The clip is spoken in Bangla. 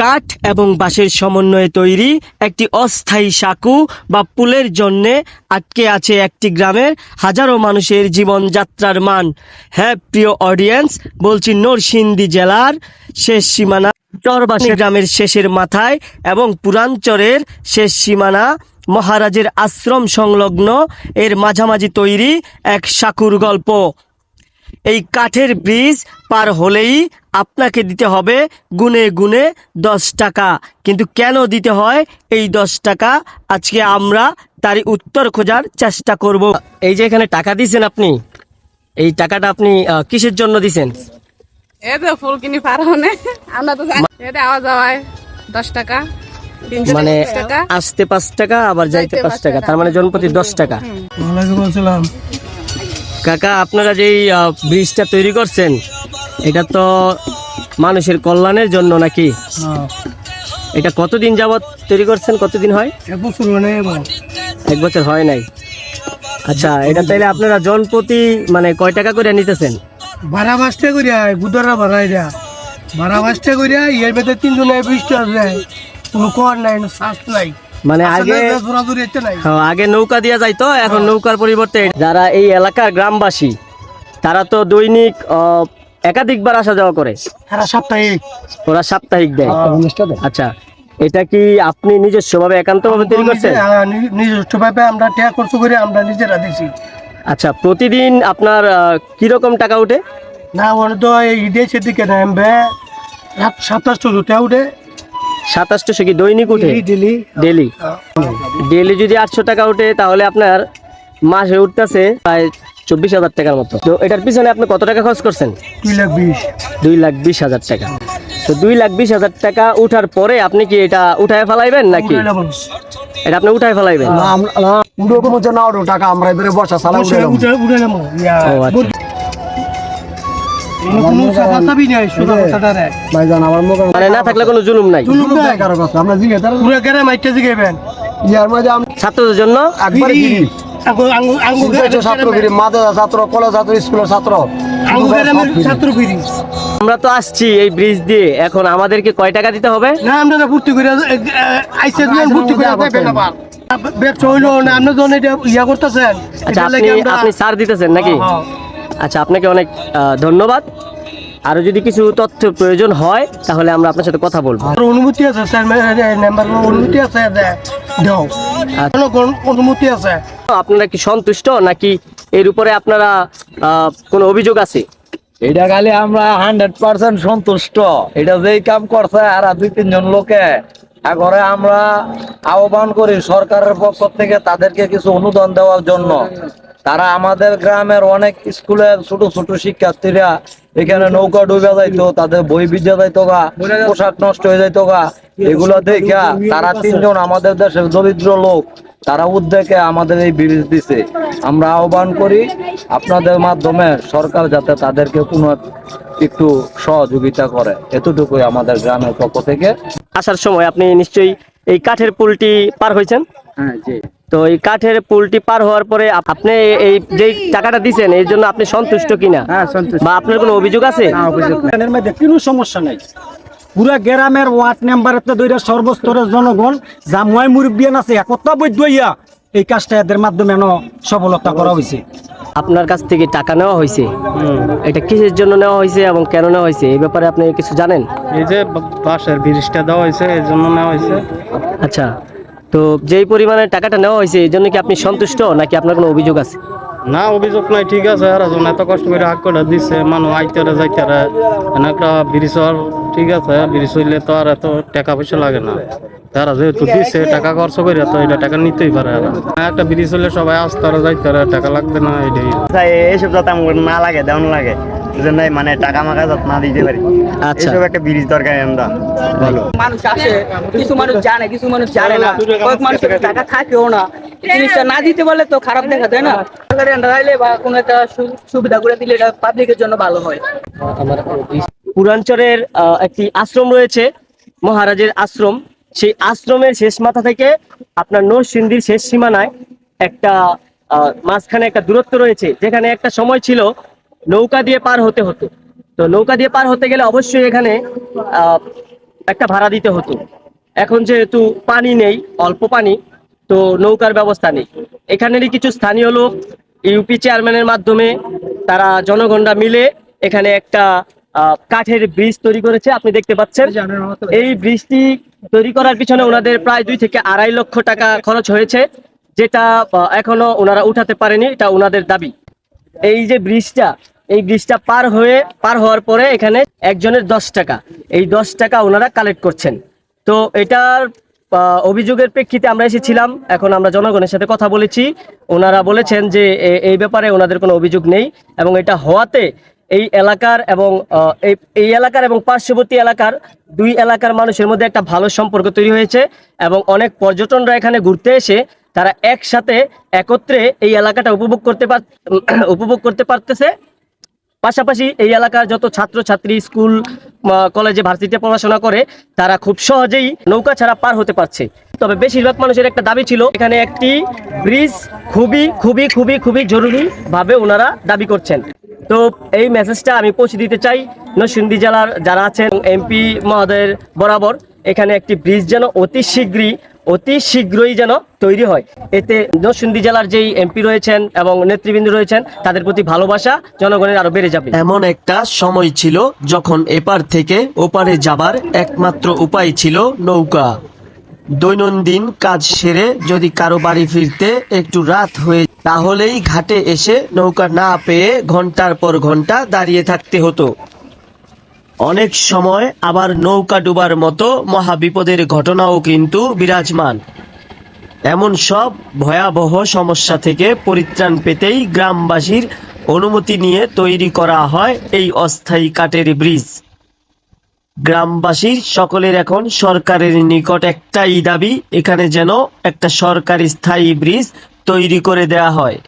কাঠ এবং বাঁশের সমন্বয়ে তৈরি একটি অস্থায়ী সাঁকু বা পুলের জন্যে আটকে আছে একটি গ্রামের হাজারো মানুষের জীবনযাত্রার মান। হ্যাঁ প্রিয় অডিয়েন্স, বলছি নরসিংদী জেলার শেষ সীমানা চরবাসী গ্রামের শেষের মাথায় এবং পুরাঞ্চরের শেষ সীমানা মহারাজের আশ্রম সংলগ্ন এর মাঝামাঝি তৈরি এক সাঁকুর গল্প। এই কাঠের ব্রিজ পার হলেই আপনাকে দিতে হবে গুনে গুনে দশ টাকা। কিন্তু কেন দিতে হয় এই দশ টাকা? আজকে আমরা তারই উত্তর খোঁজার চেষ্টা করব। এই যে এখানে টাকা দিয়েছেন আপনি এই টাকাটা আপনি কিসের জন্য দিছেন এই তো ফুল কিনি পার হনে আমরা তো এটা আওয়া যাওয়ায় দশ টাকা মানে টাকা আসতে পাঁচ টাকা আবার যাইতে পাঁচ টাকা। তার মানে জনপ্রতি দশ টাকা। ওয়ালাইকুম আসসালাম। কাকা আপনারা যেই ব্রিজটা তৈরি করছেন এটা তো মানুষের কল্যাণের জন্য নাকি? হ্যাঁ। এটা কতদিন যাবত তৈরি করছেন? কতদিন হয়? এক বছর মানে এক বছর। হয় নাই। আচ্ছা এটা তাইলে আপনারা জনপ্রতি মানে কয় টাকা করে নিতেছেন? ভাড়া মাসটা করিয়া বুধরা ভাড়াই দেয়া ভাড়া মাসটা করিয়া এর ভেতরে তিনজন কোনো কর নাই শ্বাস নাই। মানে আগে হ্যাঁ, আগে নৌকা দিয়া যাইতো এখন নৌকার পরিবর্তে যারা এই এলাকার গ্রামবাসী তারা তো দৈনিক একাধিকবার আসা যাওয়া করে? সারা সাপ্তাহিক ওরা সাপ্তাহিক দেয়? আচ্ছা এটা কি আপনি নিজস্ব ভাবে একান্ত ভাবে তৈরি করছেন? নিজস্ব ভাবে আমরা ট্যাগ খরচ করে আমরা নিজেরা দিছি। আচ্ছা প্রতিদিন আপনার আহ, কীরকম টাকা উঠে? না মনে তো এই ঈদে সেদিকে নামবে রাত সাতাশটা দুটা উঠে। সাতাশশো কি দৈনিক উঠে? দিলি ডেলি। ডেলি যদি আটশো টাকা উঠে তাহলে আপনার মাসে উঠতেছে প্রায় চব্বিশ হাজার টাকার মতো। তো এটার পিছনে আপনি কত টাকা খরচ করছেন? দুই লাখ বিশ। দুই লাখ বিশ হাজার টাকা। তো দুই লাখ বিশ হাজার টাকা উঠার পরে আপনি কি এটা উঠায় ফেলাইবেন নাকি? এটা আপনি উঠায় ফেলাইবেন? উড়ো না টাকা আমরা এবারে বসা সালা উঠে মানে না থাকলে কোনো জুলুম নাই? ছাত্রদের জন্য? একবার মাদ্রাসা ছাত্র কলেজ ছাত্র স্কুলের ছাত্র। আমরা তো আসছি এই ব্রিজ দিয়ে। এখন আমাদেরকে কয় টাকা দিতে হবে? না আমরা না ভর্তি করে আইসে দিয়ে ভর্তি করে ব্যবসা হইল না আপনি যখন এটা ইয়া করতেছেন। আচ্ছা আপনি আপনি সার দিতেছেন নাকি? হ্যাঁ, আচ্ছা আপনাকে অনেক আহ, ধন্যবাদ। আরও যদি কিছু তথ্য প্রয়োজন হয় তাহলে আমরা আপনার সাথে কথা বলব। অনুমতি আছে স্যার নাম্বার অনুমতি আছে দাও। আচ্ছা। কোনো অনুমতি আছে? আপনারা কি সন্তুষ্ট নাকি এর উপরে আপনারা কোনো অভিযোগ আছে? এটা খালি আমরা হান্ড্রেড পার্সেন্ট সন্তুষ্ট। এটা যেই কাম করছে আর দুই তিনজন লোকে। করে আমরা আহ্বান করি সরকারের পক্ষ থেকে তাদেরকে কিছু অনুদান দেওয়ার জন্য। তারা আমাদের গ্রামের অনেক স্কুলের ছোট ছোট শিক্ষার্থীরা এখানে নৌকা ডুবে যাইতো, তাদের বই ভিজে যাইতো গা, পোশাক নষ্ট হয়ে যাইতো গা। এগুলো দেখা তারা তিনজন আমাদের দেশের দরিদ্র লোক, তারা উদ্যোগে আমাদের এই ব্রিজ দিছে। আমরা আহ্বান করি, আপনাদের মাধ্যমে সরকার যাতে তাদেরকে কোনো একটু সহযোগিতা করে। এতটুকুই আমাদের গ্রামের পক্ষ থেকে। আসার সময় আপনি নিশ্চয়ই এই কাঠের পুলটি পার হয়েছেন। হ্যাঁ জি। তো এই কাঠের পুলটি পার হওয়ার পরে আপনি এই যে টাকাটা দিছেন এর জন্য আপনি সন্তুষ্ট কিনা? হ্যাঁ সন্তুষ্ট। বা আপনার কোনো অভিযোগ আছে? এর মধ্যে কোনো সমস্যা নাই। পুরা গ্রামের ওয়ার্ড মেম্বারের দৈরা সর্বস্তরের জনগণ যা ময় মুরব্বিয়ান আছে একতা বৈধ হইয়া এই কাজটা এদের মাধ্যমে সফলতা করা হয়েছে আপনার কাছ থেকে টাকা নেওয়া হয়েছে এটা কিসের জন্য নেওয়া হয়েছে এবং কেন নেওয়া হয়েছে এই ব্যাপারে আপনি কিছু জানেন? এই যে বাসের ব্রিজটা দেওয়া হয়েছে এই জন্য নেওয়া হয়েছে আচ্ছা। তো যেই পরিমাণে টাকাটা নেওয়া হয়েছে এই জন্য কি আপনি সন্তুষ্ট নাকি আপনার কোনো অভিযোগ আছে? না অভিযোগ নাই ঠিক আছে আর যখন এত কষ্ট করে হাক করে দিচ্ছে মানুষ আইতারে যাইতারে এনে একটা ব্রিজ হওয়ার ঠিক আছে ব্রিজ হইলে তো আর এত টাকা পয়সা লাগে না। তারা যেহেতু দিচ্ছে টাকা খরচ করে তো এটা টাকা নিতেই পারে আর। একটা ব্রিজ হলে সবাই আসতে আর যাইতে টাকা লাগবে না এটাই। এইসব যাতে আমার না লাগে দেওয়ান লাগে। বুঝলেন নাই মানে টাকা মাকা যাতে না দিতে পারি। আচ্ছা। এইসব একটা ব্রিজ দরকার আমরা। ভালো। মানুষ আসে কিছু মানুষ জানে কিছু মানুষ জানে না। কয়েক মানুষের টাকা থাকেও না। জিনিসটা না দিতে বলে তো খারাপ দেখা যায় না। সরকারি আন্ডার বা কোনো একটা সুবিধা করে দিলে এটা পাবলিকের জন্য ভালো হয়। পুরাঞ্চলের একটি আশ্রম রয়েছে মহারাজের আশ্রম। সেই আশ্রমের শেষ মাথা থেকে আপনার নরসিংদীর শেষ সীমানায় একটা আহ, মাঝখানে একটা দূরত্ব রয়েছে। যেখানে একটা সময় ছিল নৌকা দিয়ে পার হতে হতো। তো নৌকা দিয়ে পার হতে গেলে অবশ্যই এখানে একটা ভাড়া দিতে হতো। এখন যেহেতু পানি নেই, অল্প পানি, তো নৌকার ব্যবস্থা নেই। এখানেরই কিছু স্থানীয় লোক, ইউপি চেয়ারম্যানের মাধ্যমে তারা জনগণরা মিলে এখানে একটা কাঠের ব্রিজ তৈরি করেছে, আপনি দেখতে পাচ্ছেন। এই ব্রিজটি তৈরি করার পিছনে ওনাদের প্রায় দুই থেকে আড়াই লক্ষ টাকা খরচ হয়েছে, যেটা এখনও ওনারা উঠাতে পারেনি, এটা ওনাদের দাবি। এই যে ব্রিজটা এই ব্রিজটা পার হয়ে, পার হওয়ার পরে এখানে একজনের দশ টাকা। এই দশ টাকা ওনারা কালেক্ট করছেন। তো এটার অভিযোগের প্রেক্ষিতে আমরা এসেছিলাম। এখন আমরা জনগণের সাথে কথা বলেছি। ওনারা বলেছেন যে এই ব্যাপারে ওনাদের কোনো অভিযোগ নেই এবং এটা হওয়াতে এই এলাকার এবং এই এলাকার এবং পার্শ্ববর্তী এলাকার দুই এলাকার মানুষের মধ্যে একটা ভালো সম্পর্ক তৈরি হয়েছে এবং অনেক পর্যটনরা এখানে ঘুরতে এসে তারা একসাথে একত্রে এই এলাকাটা উপভোগ করতে পার উপভোগ করতে পারতেছে। পাশাপাশি এই এলাকার যত ছাত্র ছাত্রী স্কুল কলেজে ভার্সিটিতে পড়াশোনা করে, তারা খুব সহজেই নৌকা ছাড়া পার হতে পারছে। তবে বেশিরভাগ মানুষের একটা দাবি ছিল, এখানে একটি ব্রিজ খুবই খুবই খুবই খুবই জরুরি ভাবে ওনারা দাবি করছেন। তো এই মেসেজটা আমি পৌঁছে দিতে চাই নরসিংদী জেলার যারা আছেন, এমপি মহোদয়ের বরাবর। এখানে একটি ব্রিজ যেন অতি শীঘ্রই অতি শীঘ্রই যেন তৈরি হয়। এতে নরসিংদী জেলার যেই এমপি রয়েছেন এবং নেতৃবৃন্দ রয়েছেন, তাদের প্রতি ভালোবাসা জনগণের আরও বেড়ে যাবে। এমন একটা সময় ছিল যখন এপার থেকে ওপারে যাবার একমাত্র উপায় ছিল নৌকা। দৈনন্দিন কাজ সেরে যদি কারও বাড়ি ফিরতে একটু রাত হয়ে তাহলেই ঘাটে এসে নৌকা না পেয়ে ঘণ্টার পর ঘণ্টা দাঁড়িয়ে থাকতে হতো। অনেক সময় আবার নৌকা ডুবার মতো মহা বিপদের ঘটনাও কিন্তু বিরাজমান। এমন সব ভয়াবহ সমস্যা থেকে পরিত্রাণ পেতেই গ্রামবাসীর অনুমতি নিয়ে তৈরি করা হয় এই অস্থায়ী কাঠের ব্রিজ। গ্রামবাসীর সকলের এখন সরকারের নিকট একটাই দাবি, এখানে যেন একটা সরকারি স্থায়ী ব্রিজ তৈরি করে দেয়া হয়।